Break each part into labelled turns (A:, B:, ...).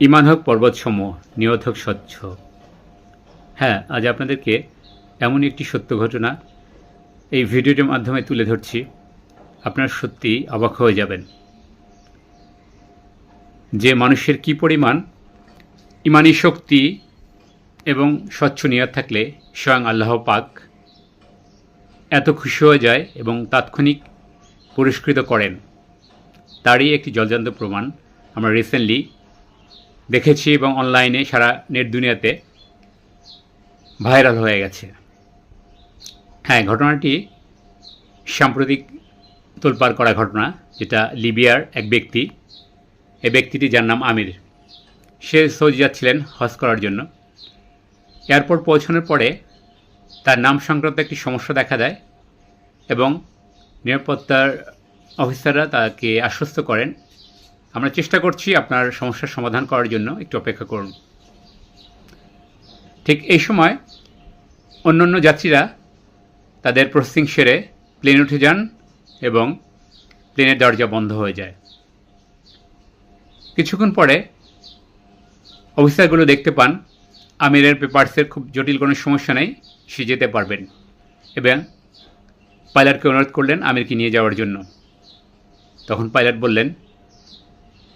A: ইমান হোক, পর্বতসমূহ, নিয়ত হোক, স্বচ্ছ। হ্যাঁ আজ আপনাদেরকে এমন একটি সত্য ঘটনা এই ভিডিওটির মাধ্যমে তুলে ধরছি। আপনার সত্যি অবাক হয়ে যাবেন। যে মানুষের কি পরিমাণ ইমানি শক্তি এবং স্বচ্ছ নিয়ত থাকলে স্বয়ং আল্লাহ পাক এত খুশি হয়ে যায় এবং তাৎক্ষণিক পুরস্কৃত করেন, তারই একটি জলজান্ত প্রমাণ আমরা রিসেন্টলি দেখেছি এবং অনলাইনে সারা নেট দুনিয়াতে ভাইরাল হয়ে গেছে। হ্যাঁ ঘটনাটি সাম্প্রতিক তোলপাড় করা ঘটনা, যেটা লিবিয়ার এক ব্যক্তি, এ ব্যক্তিটি যার নাম আমির। সে সৌদি যাচ্ছিলেন হজ করার জন্য। এয়ারপোর্ট পৌঁছানোর পরে তার নাম সংক্রান্ত একটি সমস্যা দেখা দেয় এবং নিরাপত্তার অফিসাররা তাকে আশ্বস্ত করেন আমরা চেষ্টা করছি আপনার সমস্যার সমাধান করার জন্য। একটু অপেক্ষা করুন। ঠিক এই সময় অন্যান্য যাত্রীরা তাদের প্রসেসিং সেরে প্লেনে উঠে যান এবং প্লেনের দরজা বন্ধ হয়ে যায়। কিছুক্ষণ পরে অফিসারগুলো দেখতে পান আমিরের পেপার্সের খুব জটিল কোনো সমস্যা নেই, সে যেতে পারবেন এবং পাইলটকে অনুরোধ করলেন আমিরকে নিয়ে যাওয়ার জন্য। তখন পাইলট বললেন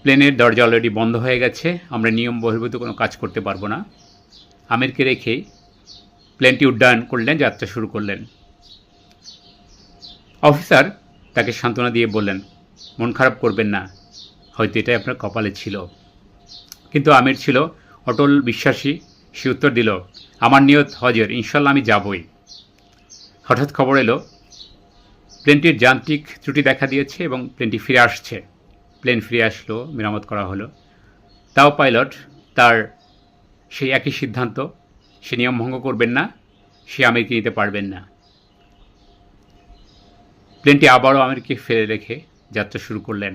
A: প্লেনের দরজা অলরেডি বন্ধ হয়ে গেছে। আমরা নিয়ম বহির্ভূত কোনো কাজ করতে পারব না। আমিরকে রেখে প্লেনটি উড্ডয়ন করলেন, যাত্রা শুরু করলেন। অফিসার তাকে সান্ত্বনা দিয়ে বললেন, মন খারাপ করবেন না, হয়তো এটাই আপনার কপালে ছিল। কিন্তু আমির ছিল অটল বিশ্বাসী, সে উত্তর দিল, আমার নিয়ত, হজের ইনশাল্লাহ আমি যাবই। হঠাৎ খবর এলো প্লেনটির যান্ত্রিক ত্রুটি দেখা দিয়েছে এবং প্লেনটি ফিরে আসছে। প্লেন ফিরে আসলো, মেরামত করা হলো। তাও পাইলট তার সেই একই সিদ্ধান্ত, সে নিয়ম ভঙ্গ করবেন না, সে আমিরকে নিতে পারবেন না। প্লেনটি আবারও আমিরকে ফেলে রেখে যাত্রা শুরু করলেন।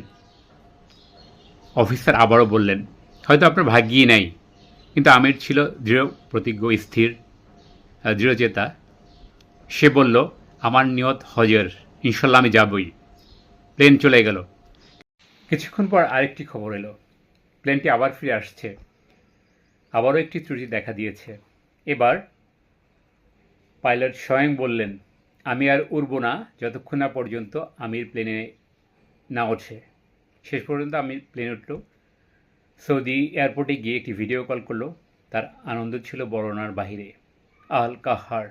A: অফিসার আবারও বললেন, হয়তো আপনার ভাগ্যই নাই, কিন্তু আমির ছিল দৃঢ়, প্রতিজ্ঞ, স্থির দৃঢ়চেতা সে বলল, আমার নিয়ত হজের, ইনশাল্লাহ আমি যাবই। প্লেন চলে গেল। কিছুক্ষণ পর আরেকটি খবর এলো। প্লেনটি আবার ফিরে আসছে। আবারও একটি ত্রুটি দেখা দিয়েছে। এবার পাইলট স্বয়ং বললেন, আমি আর উড়ব না, যতক্ষণ না পর্যন্ত আমির প্লেনে না ওঠে। শেষ পর্যন্ত আমি প্লেন উঠল। সৌদি এয়ারপোর্টে গিয়ে একটি ভিডিও কল করল। তার আনন্দ ছিল বর্ণনার বাহিরে। আল কাহার।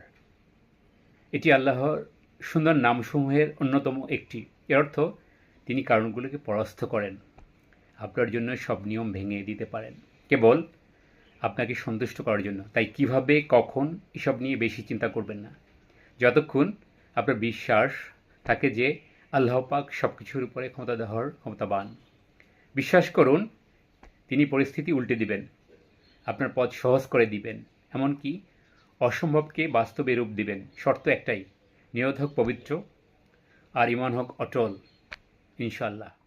A: এটি আল্লাহর সুন্দর নামসমূহের অন্যতম একটি। এর অর্থ তিনি কারণগুলোকে পরাস্ত করেন। আপনার জন্য সব নিয়ম ভেঙে দিতে পারেন। কেবল আপনাকে সন্তুষ্ট করার জন্য। তাই কীভাবে, কখন এসব নিয়ে বেশি চিন্তা করবেন না। যতক্ষণ আপনার বিশ্বাস থাকে যে আল্লাহ পাক সব কিছুর উপরে ক্ষমতা দেওয়ার ক্ষমতাবান। বিশ্বাস করুন, তিনি পরিস্থিতি উল্টে দিবেন। আপনার পথ সহজ করে দিবেন। এমনকি অসম্ভবকে বাস্তবে রূপ দিবেন। শর্ত একটাই হোক পবিত্র আর ইমান হোক অটল। ইনশাল্লাহ